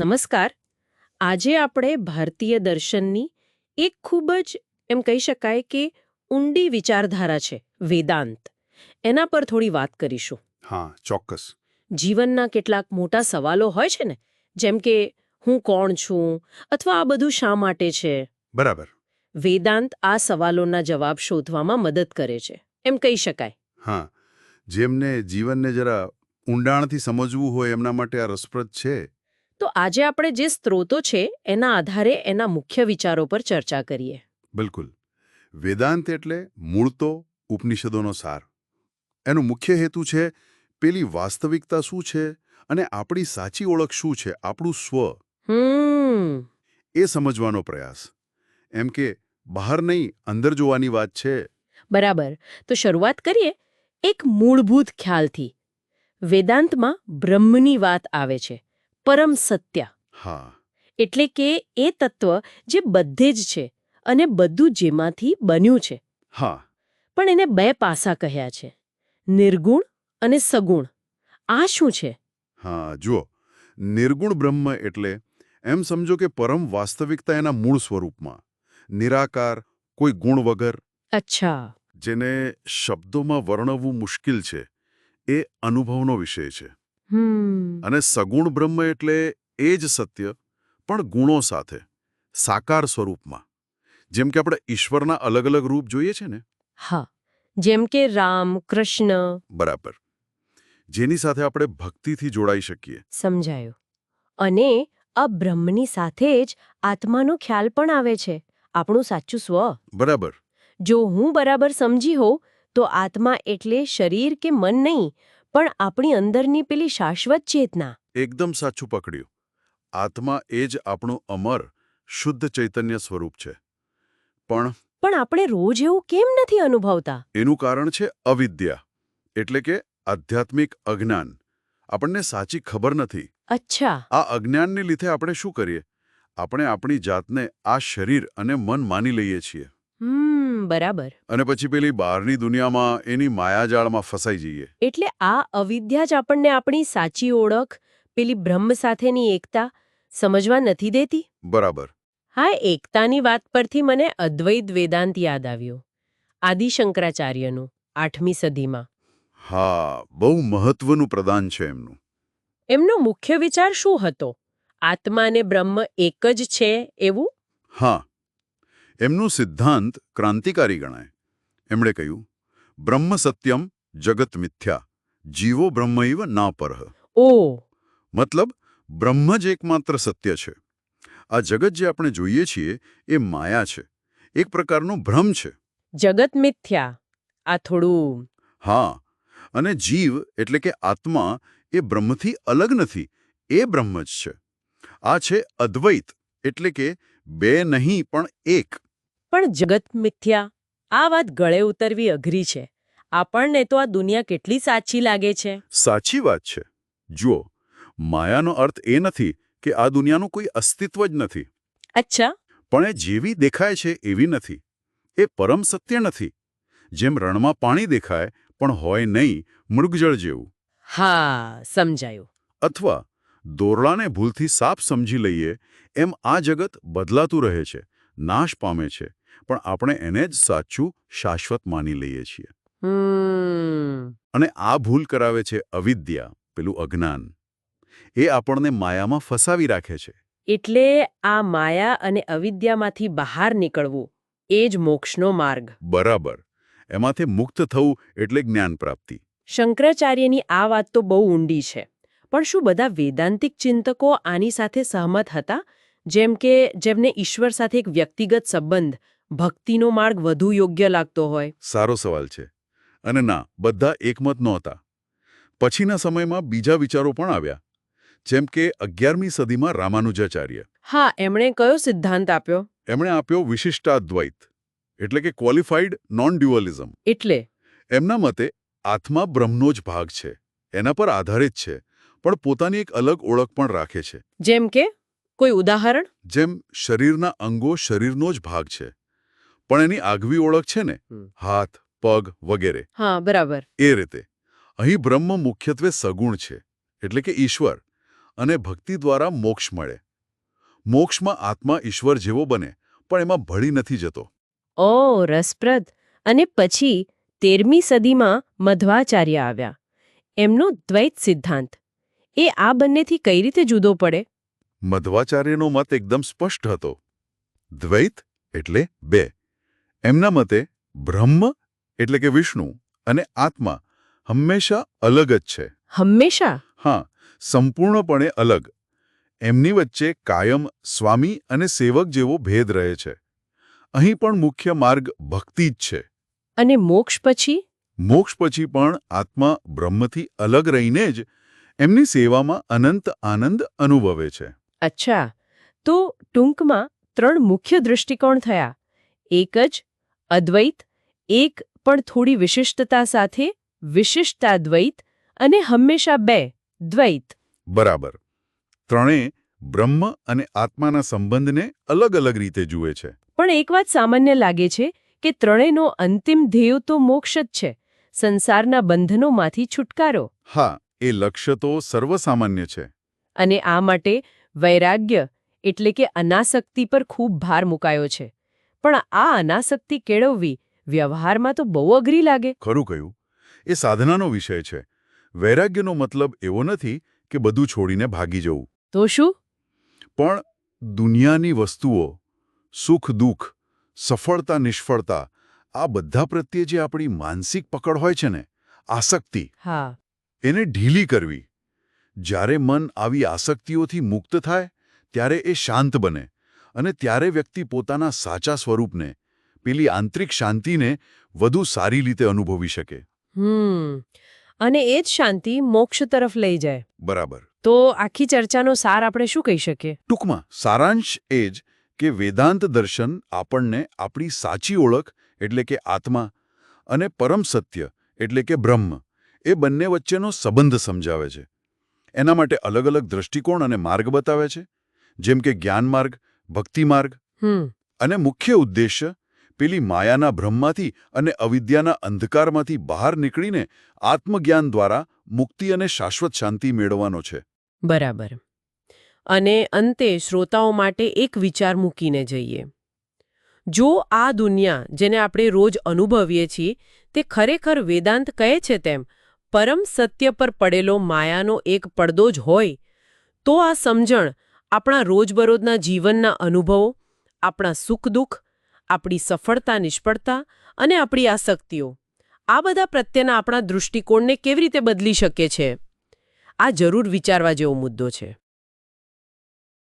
નમસ્કાર. આજે આપણે ભારતીય દર્શનની એક ખૂબ જ એમ કહી શકાય કે ઊંડી વિચારધારા છે વેદાંત. એના પર થોડી વાત કરીશું. હા ચોક્કસ. જીવનના કેટલાક મોટા સવાલો હોય છે ને જેમ કે હું કોણ છું અથવા આ બધું શા માટે છે? બરાબર. વેદાંત આ સવાલોના જવાબ શોધવામાં મદદ કરે છે એમ કહી શકાય. હા જેમને જીવનને જરા ઊંડાણથી સમજવું હોય એમના માટે આ રસપ્રદ છે. તો આજે આપણે જે સ્ત્રોતો છે એના આધારે એના મુખ્ય વિચારો પર ચર્ચા કરીએ. બિલકુલ. વેદાંત એટલે મૂળ તો ઉપનિષદોનો સાર. એનો મુખ્ય હેતુ છે પેલી વાસ્તવિકતા શું છે અને આપણી સાચી ઓળખ શું છે આપણું સ્વ. એ સમજવાનો પ્રયાસ. એમ કે બહાર નહીં અંદર જોવાની વાત છે. બરાબર. તો શરૂઆત કરીએ એક મૂળભૂત ખ્યાલથી. વેદાંતમાં બ્રહ્મની વાત આવે છે. પરમ સત્ય. હા. એટલે કે એ તત્વ જે બધે જ છે અને બધું જેમાંથી બન્યું છે. હા. પણ એને બે પાસા કહ્યા છે. નિર્ગુણ અને સગુણ. આ શું છે? હા જુઓ. નિર્ગુણ બ્રહ્મ એટલે એમ સમજો કે પરમ વાસ્તવિકતા એના મૂળ સ્વરૂપમાં. નિરાકાર કોઈ ગુણ વગર. અચ્છા. જેને શબ્દોમાં વર્ણવવું મુશ્કેલ છે. એ અનુભવનો વિષય છે. અને સગુણ બ્રહ્મ એટલે એ જ સત્ય પણ ગુણો સાથે સાકાર સ્વરૂપમાં. જેમ કે આપણે ઈશ્વરના અલગ અલગ રૂપ જોઈએ છે ને? હા. જેમ કે રામ કૃષ્ણ. બરાબર. જેની સાથે આપણે ભક્તિથી જોડાઈ શકીએ. સમજાયું. અને આ બ્રહ્મની સાથે જ આત્માનો ખ્યાલ પણ આવે છે. આપણું સાચું સ્વ. બરાબર. જો હું બરાબર સમજી હોઉં તો આત્મા એટલે શરીર કે મન નહીં પણ આપણી અંદરની પેલી શાશ્વત ચેતના. એકદમ સાચું પકડ્યું. આત્મા એ જ આપણું અમર શુદ્ધ ચૈતન્ય સ્વરૂપ છે. પણ પણ આપણે રોજ એવું કેમ નથી અનુભવતા? એનું કારણ છે અવિદ્યા એટલે કે આધ્યાત્મિક અજ્ઞાન. આપણને સાચી ખબર નથી. અચ્છા. આ અજ્ઞાનને લીધે આપણે શું કરીએ? આપણે આપણી જાતને આ શરીર અને મન માની લઈએ છીએ. બરાબર. અને પછી પેલી બહારની દુનિયામાં એની માયાજાળમાં ફસાઈ જઈએ. એટલે આ અવિદ્યા જ આપણને આપણી સાચી ઓળખ પેલી બ્રહ્મ સાથેની એકતા સમજવા નથી દેતી? બરાબર. હા એકતાની વાત પરથી મને અદ્વૈત વેદાંત યાદ આવ્યો. આદિશંકરાચાર્યનું આઠમી સદીમાં. હા બહુ મહત્વનું પ્રદાન છે એમનું. એમનો મુખ્ય વિચાર શું હતો? આત્મા અને બ્રહ્મ એક જ છે એવું? હા. એમનું સિદ્ધાંત ક્રાંતિકારી ગણાય. એમણે કહ્યું બ્રહ્મ સત્યમ જગત મિથ્યા જીવો બ્રહ્મૈવ ના પરહ. ઓ. મતલબ બ્રહ્મ જ એકમાત્ર સત્ય છે. આ જગત જે આપણે જોઈએ છીએ એ માયા છે. એક પ્રકારનો ભ્રમ છે. જગત મિથ્યા. આ થોડું હા અને જીવ એટલે કે આત્મા એ બ્રહ્મથી અલગ નથી એ બ્રહ્મ જ છે. આ છે અદ્વૈત એટલે કે બે નહીં પણ એક. પણ જગત મિથ્યા. આ વાત ગળે ઉતરવી અઘરી છે. આપણને તો આ દુનિયા કેટલી સાચી લાગે છે? સાચી વાત છે. જુઓ માયાનો અર્થ એ નથી કે આ દુનિયાનું કોઈ અસ્તિત્વ જ નથી. અચ્છા. પણ એ જેવી દેખાય છે એવી નથી. એ પરમ સત્ય નથી. જેમ રણમાં પાણી દેખાય પણ હોય નહીં મૃગજળ જેવું. હા સમજાયું. અથવા દોરડાને ભૂલથી સાપ સમજી લઈએ એમ આ જગત બદલાતું રહે છે નાશ પામે છે. પણ આપણે એને જ સાચું શાશ્વત માની લઈએ છીએ. અને આ ભૂલ કરાવે છે અવિદ્યા પેલું અજ્ઞાન. એ આપણને માયામાં ફસાવી રાખે છે. એટલે આ માયા અને અવિદ્યામાંથી બહાર નીકળવું એ જ મોક્ષનો માર્ગ. બરાબર. એમાંથી મુક્ત થવું એટલે જ્ઞાન પ્રાપ્તિ. શંકરાચાર્યની આ વાત તો બહુ ઊંડી છે. પણ શું બધા વેદાંતિક ચિંતકો આની સાથે સહમત હતા? જેમ કે જેમને ઈશ્વર સાથે એક વ્યક્તિગત સંબંધ ભક્તિનો માર્ગ વધુ યોગ્ય લાગતો હોય. સારો સવાલ છે. અને ના બધા એકમત નહોતા. પછીના સમયમાં બીજા વિચારો પણ આવ્યા. જેમ કે અગિયારમી સદીમાં રામાનુજાચાર્ય. હા એમણે કયો સિદ્ધાંત આપ્યો? એમણે આપ્યો વિશિષ્ટાદ્વૈત એટલે કે ક્વોલિફાઈડ નોન ડ્યુઅલિઝમ એટલે? એમના મતે આત્મા બ્રહ્મનો જ ભાગ છે. એના પર આધારિત છે પણ પોતાની એક અલગ ઓળખ પણ રાખે છે. જેમ કે? કોઈ ઉદાહરણ? જેમ શરીરના અંગો શરીરનો જ ભાગ છે. પણ એની આગવી ઓળખ છે ને? હાથ પગ વગેરે. હા બરાબર. એ રીતે. અહીં બ્રહ્મ મુખ્યત્વે સગુણ છે એટલે કે ઈશ્વર અને ભક્તિ દ્વારા મોક્ષ મળે. મોક્ષમાં આત્મા ઈશ્વર જેવો બને પણ એમાં ભળી નથી જતો. ઓ રસપ્રદ. અને પછી તેરમી સદીમાં મધ્વાચાર્ય આવ્યા. એમનો દ્વૈત સિદ્ધાંત. એ આ બંનેથી કઈ રીતે જુદો પડે? મધ્વાચાર્યનો મત એકદમ સ્પષ્ટ હતો. દ્વૈત એટલે બે. એમના મતે બ્રહ્મ એટલે કે વિષ્ણુ અને આત્મા હંમેશા અલગ જ છે. હંમેશા? હા સંપૂર્ણપણે અલગ. એમની વચ્ચે કાયમ સ્વામી અને સેવક જેવો ભેદ રહે છે. અહીં પણ મુખ્ય માર્ગ ભક્તિ જ છે. અને મોક્ષ પછી? મોક્ષ પછી પણ આત્મા બ્રહ્મથી અલગ રહીને જ એમની સેવામાં અનંત આનંદ અનુભવે છે. અચ્છા. તો ટૂંકમાં ત્રણ મુખ્ય દૃષ્ટિકોણ થયા. એક જ અદ્વૈત એક પણ થોડી વિશિષ્ટતા સાથે વિશિષ્ટાદ્વૈત અને હંમેશા બે દ્વૈત. બરાબર. ત્રણેય બ્રહ્મ અને આત્માના સંબંધને અલગ અલગ રીતે જુએ છે. પણ એક વાત સામાન્ય લાગે છે કે ત્રણેયનો અંતિમ ધ્યેય તો મોક્ષ જ છે. સંસારના બંધનોમાંથી છુટકારો. હા એ લક્ષ્ય તો સર્વસામાન્ય છે. અને આ માટે વૈરાગ્ય એટલે કે અનાસક્તિ પર ખૂબ ભાર મુકાયો છે. પણ આ અનાસક્તિ કેળવવી વ્યવહારમાં તો બહુ અઘરી લાગે. ખરું કહ્યું. એ સાધનાનો વિષય છે. વૈરાગ્યનો મતલબ એવો નથી કે બધું છોડીને ભાગી જવું. તો શું? પણ દુનિયાની વસ્તુઓ સુખ દુઃખ સફળતા નિષ્ફળતા આ બધા પ્રત્યે જે આપણી માનસિક પકડ હોય છે ને આસક્તિ હા. એને ઢીલી કરવી. જ્યારે મન આવી આસક્તિઓથી મુક્ત થાય ત્યારે એ શાંત બને. અને ત્યારે વ્યક્તિ પોતાના સાચા સ્વરૂપને પેલી આંતરિક શાંતિને વધુ સારી રીતે અનુભવી શકે. અને એ જ શાંતિ મોક્ષ તરફ લઈ જાય. બરાબર. તો આખી ચર્ચાનો સાર આપણે શું કહી શકીએ? ટૂંકમાં સારાંશ એ જ કે વેદાંત દર્શન આપણને આપણી સાચી ઓળખ એટલે કે આત્મા અને પરમ સત્ય એટલે કે બ્રહ્મ એ બંને વચ્ચેનો સંબંધ સમજાવે છે. એના માટે અલગ અલગ દ્રષ્ટિકોણ અને માર્ગ બતાવે છે. જેમ કે જ્ઞાન માર્ગ ભક્તિ માર્ગ અને મુખ્ય ઉદ્દેશ્ય પેલી માયાના ભ્રમમાંથી અને અવિદ્યાના અંધકારમાંથી બહાર નીકળીને આત્મજ્ઞાન દ્વારા મુક્તિ અને શાશ્વત શાંતિ મેળવવાનો છે. બરાબર. અને અંતે શ્રોતાઓ માટે એક વિચાર મૂકીને જઈએ. જો આ દુનિયા જેને આપણે રોજ અનુભવીએ છીએ તે ખરેખર વેદાંત કહે છે તેમ પરમ સત્ય પર પડેલો માયાનો એક પડદો જ હોય તો આ સમજણ આપણા રોજબરોજના જીવનના અનુભવો, આપણા સુખ દુઃખ, આપણી સફળતા, નિષ્ફળતા અને આપણી આસક્તિઓ. આ બધા પ્રત્યેના આપણા દૃષ્ટિકોણને કેવી રીતે બદલી શકે છે? આ જરૂર વિચારવા જેવો મુદ્દો છે.